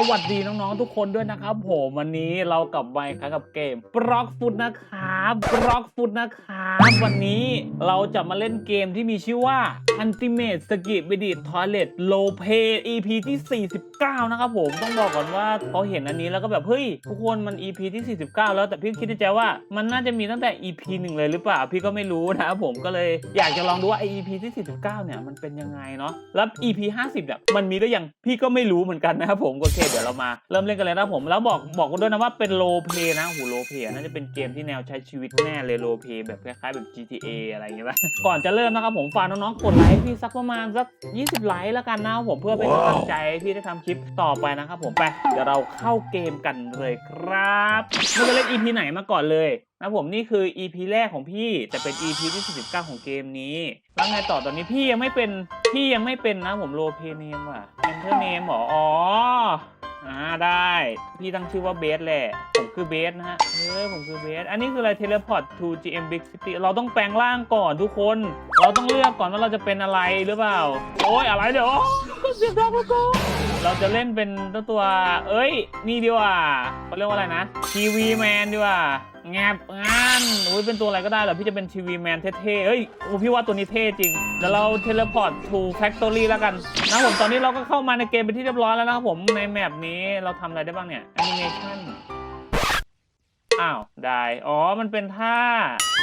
สวัสดีน้องๆทุกคนด้วยนะครับผมวันนี้เรากลับไวครับกับเกมบล็อกฟุตนะครับบล็อกฟุตนะครับวันนี้เราจะมาเล่นเกมที่มีชื่อว่า Ultimate s k i b i d i t Toilet l o p a EP ที่ 49 นะครับผมต้องบอกก่อนว่าพอเห็นอันนี้แล้วก็แบบเฮ้ยทุกคนมัน EP ที่ 49 แล้วแต่พี่คิดในใจว่ามันน่าจะมีตั้งแต่ EP หนึ่งเลยหรือเปล่า พี่ก็ไม่รู้นะครับผมก็เลยอยากจะลองดูว่าไอ EP ที่ 49 เนี่ยมันเป็นยังไงเนาะแล้ว EP 50 เนี่ยมันมีได้ยังพี่ก็ไม่รู้เหมือนกันนะครับผมโอเคเดี๋ยวเรามาเริ่มเล่นกันเลยนะครับผมแล้วบอกบอกกันด้วยนะว่าเป็นโลเพนะหูโลเพน่าจะเป็นเกมที่แนวใช้ชีวิตแน่เลยโลเพแบบคล้ายๆแบบ GTA อะไรอย่างเงี้ยป่ะก่อนจะเริ่มนะครับผมฝากน้องๆกดไลค์พี่สักประมาณสัก 20 ไลค์แล้วกันนะผมเพื่อเป็นกำลังใจให้พี่ได้ทำคลิปต่อไปนะครับผมไปเดี๋ยวเราเข้าเกมกันเลยครับไม่จะเล่น EP ไหนมาก่อนเลยนะผมนี่คือ EP แรกของพี่แต่เป็น EP ที่49ของเกมนี้แล้วไงต่อตอนนี้พี่ยังไม่เป็นพี่ยังไม่เป็นนะผมโลเพเนมว่ะเอนเทอร์เนมหรออ๋อ อ่าได้ พี่ตั้งชื่อว่าเบสแหละ ผมคือเบสนะฮะ เออผมคือเบส อันนี้คืออะไร Teleport to GM Big City เราต้องแปลงร่างก่อนทุกคน เราต้องเลือกก่อนว่าเราจะเป็นอะไรหรือเปล่า โอ้ยอะไรเดี๋ยวเสียงดังแล้วก็เราจะเล่นเป็นตัวตัว เอ้ย นี่ดีกว่าเขาเรียกว่าอะไรนะทีวีแมนดีกว่า แงบงานอุ้ยเป็นตัวอะไรก็ได้เหรอ พี่จะเป็นทีวีแมนเท่ๆเฮ้ยโอ้พี่ว่าตัวนี้เท่จริง เดี๋ยวเราเทเลพอร์ต to factory แล้วกัน นะผมตอนนี้เราก็เข้ามาในเกมเป็นที่เรียบร้อยแล้วนะครับผม ในแมปนี้เราทำอะไรได้บ้างเนี่ย animation อ้าว ได้ อ๋อ มันเป็นท่า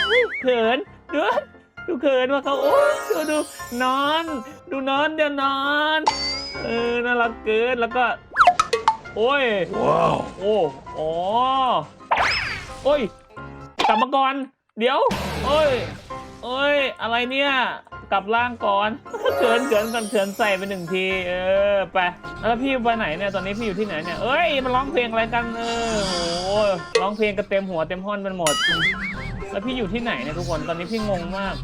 อุ๊ยเขินดูดูเขินว่าเขาโอ้ยดูดูนอน ดูนอนเดี๋ยวนอน เออ น่ารักเกินแล้วก็ โอ้ย ว้าว โอ้โอ้ โอ้ยกลับมาก่อน เดี๋ยว โอ้ย โอ้ย อะไรเนี่ย กลับร่างก่อนเขินเขินก่อนเขินใส่ไปหนึ่งที เออ ไป แล้วพี่ไปไหนเนี่ย ตอนนี้พี่อยู่ที่ไหนเนี่ย เอ้ย มันร้องเพลงอะไรกัน เออโหร้องเพลงกันเต็มหัวเต็มห้อนไปหมด แล้วพี่อยู่ที่ไหนเนี่ยทุกคน ตอนนี้พี่งงมาก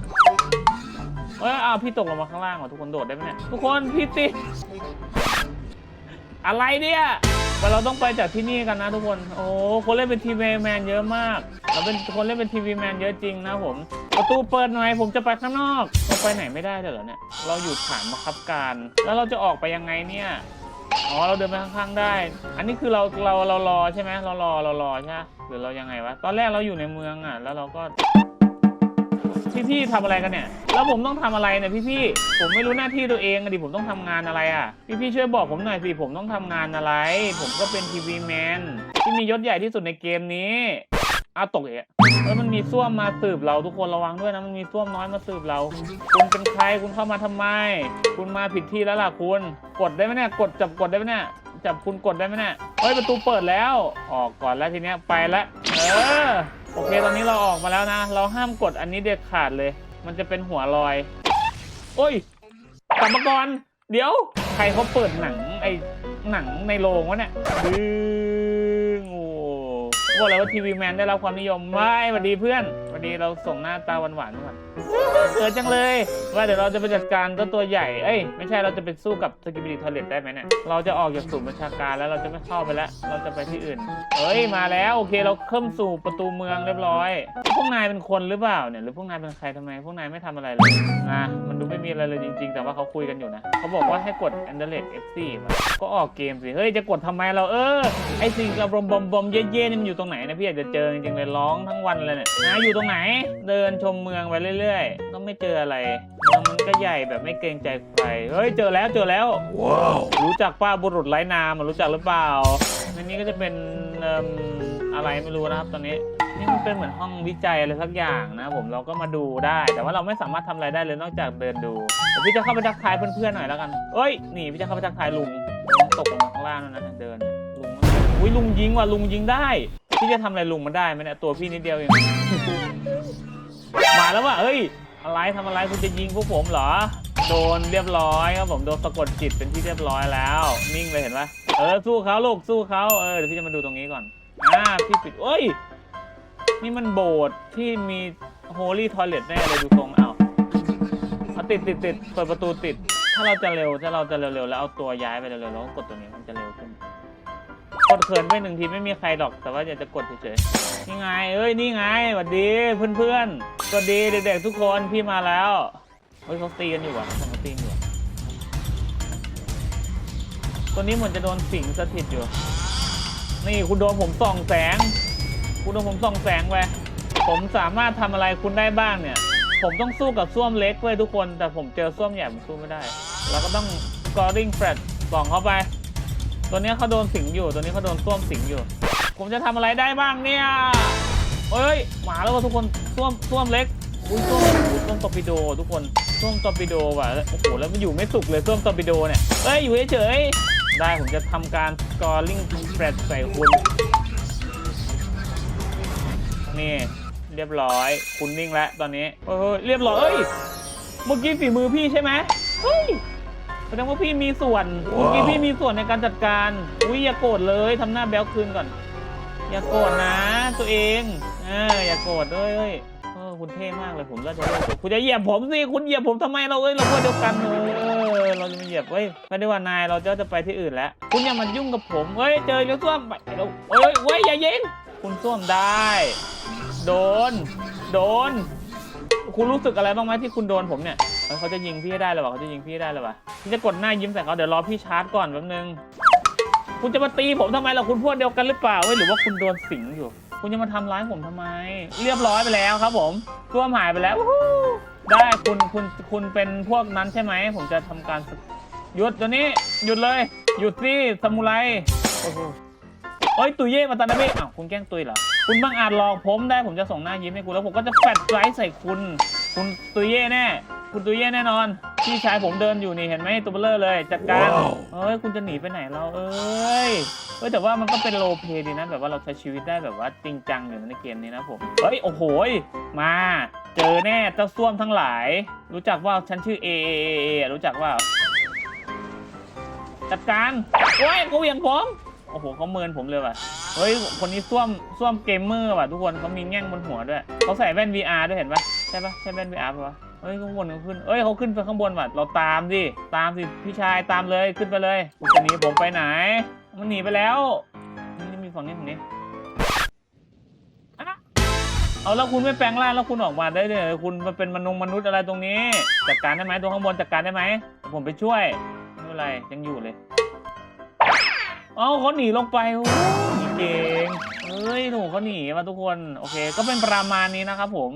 เอ้ยอ้าวพี่ตกลงมาข้างล่างเหรอทุกคนโดดได้ไหมเนี่ย ทุกคนพี่ติดอะไรเนี่ย เราต้องไปจากที่นี่กันนะทุกคน โอ้คนเล่นเป็นทีวีแมนเยอะมากเราเป็นคนเล่นเป็นทีวีแมนเยอะจริงนะผม ประตูเปิดหน่อยผมจะไปข้างนอกเราไปไหนไม่ได้เลยเหรอเนี่ย เราอยู่ฐานบังคับการ แล้วเราจะออกไปยังไงเนี่ย อ๋อเราเดินไปข้างๆได้ อันนี้คือเราเราเรารอใช่ไหมเรารอเรารอใช่ไหมหรือเรายังไงวะ ตอนแรกเราอยู่ในเมืองอะ แล้วเราก็ พี่ๆทำอะไรกันเนี่ย แล้วผมต้องทำอะไรเนี่ยพี่ๆผมไม่รู้หน้าที่ตัวเองอดิผมต้องทำงานอะไรอะ พี่ๆช่วยบอกผมหน่อยสิผมต้องทำงานอะไร ผมก็เป็นทีวีแมนที่มียศใหญ่ที่สุดในเกมนี้อ้าวตกเอะเออมันมีส้วมมาสืบเราทุกคนระวังด้วยนะมันมีส้วมน้อยมาสืบเรา คุณเป็นใครคุณเข้ามาทำไม คุณมาผิดที่แล้วล่ะคุณ กดได้ไหมเนี่ยกดจับกดได้ไหมเนี่ยจับคุณกดได้ไหมเนี่ยเฮ้ยประตูเปิดแล้ว ออกก่อนแล้วทีเนี้ยไปแล้วเออ โอเคตอนนี้เราออกมาแล้วนะ เราห้ามกดอันนี้เด็ดขาดเลย มันจะเป็นหัวลอย โอ้ยกลับมาก่อนเดี๋ยว ใครเขาเปิดหนังไอ้หนังในโรงวะเนี่ยดึงโอ้บอกเลยว่าทีวีแมนได้รับความนิยมไม่สวัสดีเพื่อนสวัสดีเราส่งหน้าตาหวานๆก่อน เกิดจังเลย ว่าเดี๋ยวเราจะไปจัดการเจ้าตัวใหญ่ เอ้ยไม่ใช่เราจะไปสู้กับสกิบิลิทอเลตได้ไหมเนี่ย เราจะออกจากศูนย์บัญชาการแล้วเราจะไม่เข้าไปแล้ว เราจะไปที่อื่นเอ้ยมาแล้วโอเคเราเข้าสู่ประตูเมืองเรียบร้อย พวกนายเป็นคนหรือเปล่าเนี่ยหรือพวกนายเป็นใครทำไม พวกนายไม่ทำอะไรเลยนะมันดูไม่มีอะไรเลยจริง ๆ แต่ว่าเขาคุยกันอยู่นะเขาบอกว่าให้กด a n d e r l e t F4 มาก็ออกเกมสิเฮ้ยจะกดทำไมเราเออไอสิ่งกระบอมบอมบอมเย่ๆนี่มันอยู่ตรงไหนนะพี่อยากจะเจอจริงๆเลยร้องทั้งวันเลยเนี่ยนะอยู่ตรงไหน เดินชมเมืองไปเรเรื่อยๆ ก็ไม่เจออะไรเมืองมันก็ใหญ่แบบไม่เกรงใจใคร เฮ้ย เจอแล้วเจอแล้วว้าวรู้จักป้าบุรุษไร้นามอะรู้จักหรือเปล่า ในนี้ก็จะเป็นเอิ่มอะไรไม่รู้นะครับตอนนี้ นี่มันเป็นเหมือนห้องวิจัยอะไรสักอย่างนะผมเราก็มาดูได้ แต่ว่าเราไม่สามารถทำอะไรได้เลยนอกจากเดินดูเดี๋ยวพี่จะเข้าไปทักทายเพื่อนๆหน่อยแล้วกันเอ้ยนี่พี่จะเข้าไปทักทายลุงลุงตกลงมาข้างล่างนั่นนะเดินลุงอุ้ยลุงยิงว่ะลุงยิงได้ พี่จะทำอะไรลุงมันได้ไหมเนี่ยตัวพี่นิดเดียวเอง มาแล้วว่ะเอ้ย อะไรทำอะไรคุณจะยิงพวกผมเหรอ โดนเรียบร้อยครับผมโดนสะกดจิตเป็นที่เรียบร้อยแล้ว นิ่งเลยเห็นปะเออสู้เขาลูกสู้เขาเออเดี๋ยวพี่จะมาดูตรงนี้ก่อนอ่าพี่ปิดเอ้ย นี่มันโบสถ์ที่มีโฮลี่ทอยเลทแน่เลยดูทรงอ้าวเอาติดติดติดเปิดประตูติด ถ้าเราจะเร็วถ้าเราจะเร็วๆแล้วเอาตัวย้ายไปเร็วๆแล้วกดตัวนี้มันจะเร็วขึ้น กดเขินไปหนึ่งทีไม่มีใครหรอกแต่ว่าอยากจะกดเฉยๆนี่ไง เอ้ยนี่ไงสวัสดีเพื่อนๆสวัสดีเด็กๆทุกคนพี่มาแล้วเฮ้ยเขาตีกันอยู่อะเขาตีกันอยู่ตัวนี้เหมือนจะโดนสิงสถิตอยู่ นี่คุณโดนผมส่องแสง คุณโดนผมส่องแสงไปผมสามารถทำอะไรคุณได้บ้างเนี่ย ผมต้องสู้กับส้วมเล็กเว้ยทุกคน แต่ผมเจอส้วมใหญ่ผมสู้ไม่ได้ เราก็ต้อง scoring flat ส่องเข้าไป ตัวนี้เขาโดนสิงอยู่ ตัวนี้เขาโดนส้วมสิงอยู่ ผมจะทำอะไรได้บ้างเนี่ยเอ้ย หมาแล้วว่ะทุกคนส้วมส้วมเล็กอุ้ยส้วมอุ้ยส้วมตอปิโดทุกคนส้วมตอปิโดว่ะโอ้โหแล้วมันอยู่ไม่สุกเลยส้วมตอปิโดเนี่ยเอ้ยอยู่เฉยๆได้ผมจะทำการ scoring flat ใส่คุณนี่เรียบร้อยคุณนิ่งแล้วตอนนี้เออเรียบร้อยเอ้ยเมื่อกี้ฝีมือพี่ใช่ไหมเฮ้ย แสดงว่าพี่มีส่วนเมื่อกี้พี่มีส่วนในการจัดการ อุ้ยอย่าโกรธเลยทำหน้าแบ๊วคืนก่อน อย่าโกรธนะ ตัวเองเอออย่าโกรธเอ้ยเอ้ยเออคุณเท่มากเลยผมก็จะเลิกคุณจะเหยียบผมสิคุณเหยียบผมทำไมเราเอ้ยเราพวกเดียวกันเออเราจะมาเหยียบเอ้ยไม่ได้ว่านายเราจะจะไปที่อื่นแล้ว คุณอย่ามายุ่งกับผมเฮ้ยเจอเลี้ยวส้วมไปเราเอ้ยเว้ยอย่ายิงคุณส้วมได้ โดน โดน คุณรู้สึกอะไรบ้างไหมที่คุณโดนผมเนี่ยเฮ้ยเขาจะยิงพี่ให้ได้เลยวะเขาจะยิงพี่ให้ได้เลยวะพี่จะกดหน้ายิ้มใส่เขาเดี๋ยวรอพี่ชาร์จก่อนแป๊บนึง คุณจะมาตีผมทำไมล่ะคุณพวกเดียวกันหรือเปล่าเว้ยหรือว่าคุณโดนสิงอยู่ คุณจะมาทำร้ายผมทำไม เรียบร้อยไปแล้วครับผมตัวหายไปแล้ววู้ฮู้ได้คุณคุณคุณเป็นพวกนั้นใช่ไหมผมจะทำการสหยุดตัวนี้หยุดเลยหยุดสิซามูไรโอ้โหโอ้ยตุยเย่มาตานาเบะอ้าวคุณแกล้งตุยเหรอคุณบังอาจหลอกผมได้ผมจะส่งหน้ายิ้มให้คุณแล้วผมก็จะแฟลชไลท์ใส่คุณ คุณตุยเย่แน่ คุณตุยเย่แน่นอน พี่ชายผมเดินอยู่นี่เห็นไหมตัวเบลเลอร์เลย จัดการเอ้ยคุณจะหนีไปไหนเราเอ้ยเอ้ยแต่ว่ามันก็เป็นโลเพดีนะแบบว่าเราใช้ชีวิตได้แบบว่าจริงจังอยู่ในเกมนี้นะผมเฮ้ยโอ้โหยมาเจอแน่เจ้าส้วมทั้งหลาย รู้จักว่าฉันชื่อเอเอเอเอรู้จักว่าจัดการโอ้ยกูเหวี่ยงผมโอ้โหเขาเมินผมเลยว่ะเฮ้ย คนนี้ส้วมส้วมเกมเมอร์ว่ะทุกคนเขามีแง่งบนหัวด้วยเขาใส่แว่น VR ด้วยเห็นปะใช่ปะใช่แว่น VR ปะวะ เฮ้ยข้างบนเขาขึ้น เอ้ยเขาขึ้นไปข้างบนว่ะ เราตามดิ ตามสิพี่ชายตามเลยขึ้นไปเลยคุณจะหนีผมไปไหน มันหนีไปแล้วนี่มีฝั่งนี้ฝั่งนี้เอาแล้วคุณไม่แปลงร่างแล้วคุณออกมาได้เลยคุณมาเป็นมนุษย์มนุษย์อะไรตรงนี้จัดการได้ไหมตัวข้างบนจัดการได้ไหมผมไปช่วยไม่เป็นไรยังอยู่เลยเอ้าเขาหนีลงไปโอ้ยเก่งเฮ้ยหนูเขาหนีมาทุกคนโอเค ก็เป็นประมาณนี้นะครับผม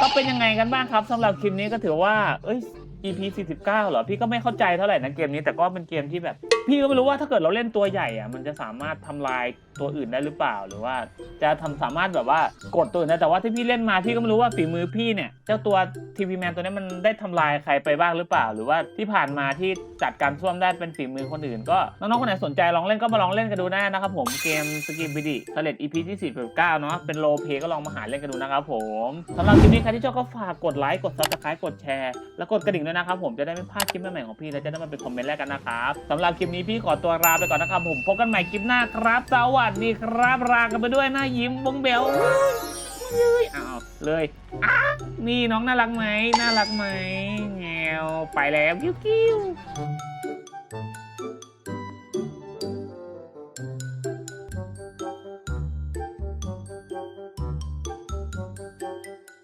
ก็เป็นยังไงกันบ้างครับสำหรับคลิปนี้ก็ถือว่า เอ้ย EP 49เหรอ พี่ก็ไม่เข้าใจเท่าไหร่นะเกมนี้แต่ก็เป็นเกมที่แบบ พี่ก็ไม่รู้ว่าถ้าเกิดเราเล่นตัวใหญ่อะมันจะสามารถทำลายตัวอื่นได้หรือเปล่าหรือว่า จะทำสามารถแบบว่ากดตัวอื่นได้แต่ว่าที่พี่เล่นมาพี่ก็ไม่รู้ว่าฝีมือพี่เนี่ยเจ้าตัวทีวีแมนตัวนี้มันได้ทำลายใครไปบ้างหรือเปล่า หรือว่าที่ผ่านมาที่จัดการซ่วมได้เป็นฝีมือคนอื่น ก็น้องๆคนไหนสนใจลองเล่นก็มาลองเล่นกันดูได้นะครับผมเกมสกิมบิดีสเลด EP ที่4 9เนาะเป็นโลเพก็ลองมาหาเล่นกันดูนะครับผมสำหรับคลิปนี้ใครที่ชอบก็ฝากกดไลค์กดซับสไครต์กดแชร์แล้วกดกระดิ่งด้วยนะครับผมจะได้ไม่พลาดคลิปใหม่ๆของพี่และจะได้มาเป็นคอมเมนต์แรกกันนะครับสำหรับคลิปนี้พี่ขอตัวลาไปก่อนนะครับผมพบกันใหม่คลิปหน้าครับ สวัสดีครับลากันไปด้วยหน้ายิ้มบงเบลเลยอ้าวเลยอ้านี่น้องน่ารักไหมน่ารักไหมแงวไปแล้วกิ้วกิ้ว